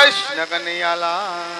કૃષ્ણ કનૈયાલા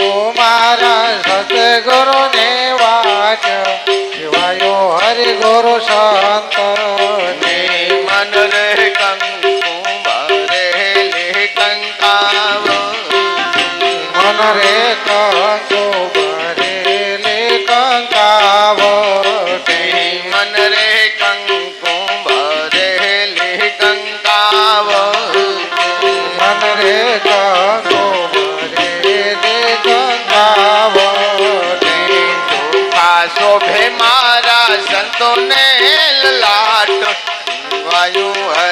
પ્રભુ મારા સતગુરુ ને વાચ. કહેવાયો હરિ ગુરુ સંત તો ને લલાટ વાયુ હે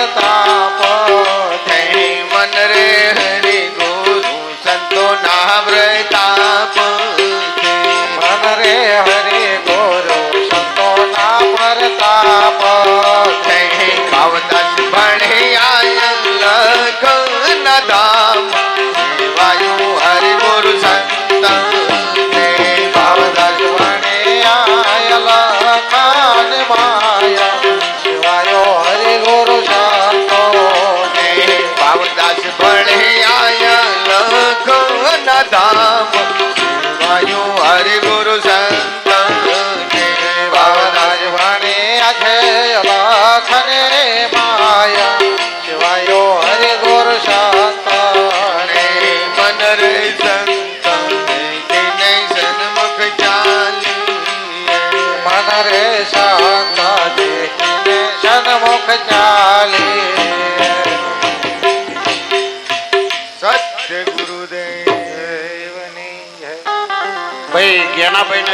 cantar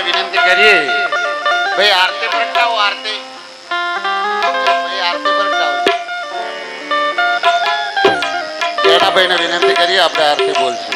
વિનંતી કરીએ. ભાઈ, આરતી પ્રગટાવો આરતી. ભાઈ, આરતી પ્રગટાવો એના ભાઈને વિનંતી કરીએ, આપણે આરતી બોલશું.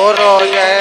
Burro, ya. Eh.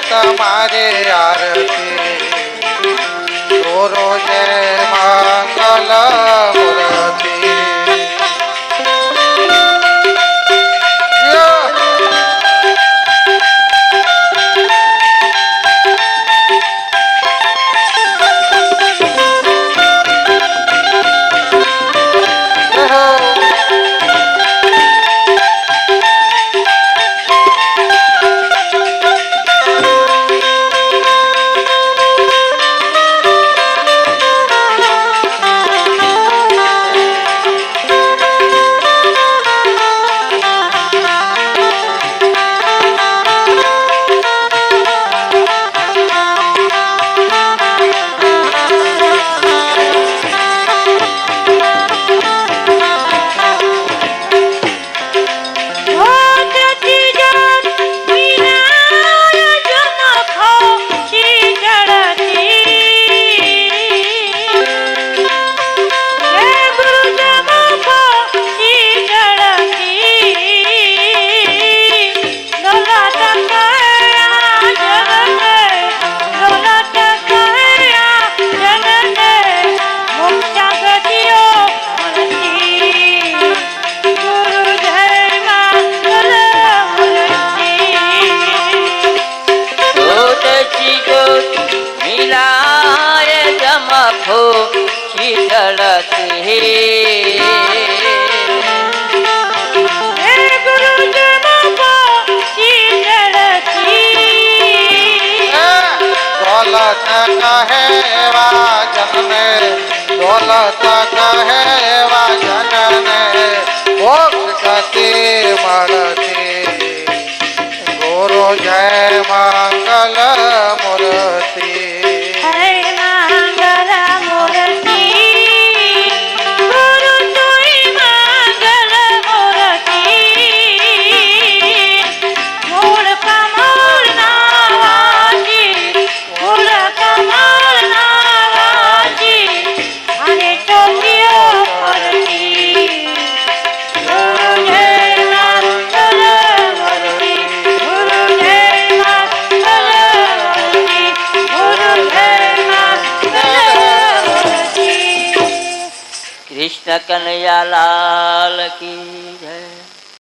તમારે આરતી ગુરુ જય મા કહેવા જનને દોલત કહેવા જનને મોક્ષ ગતિ મળતી ગુરુ જય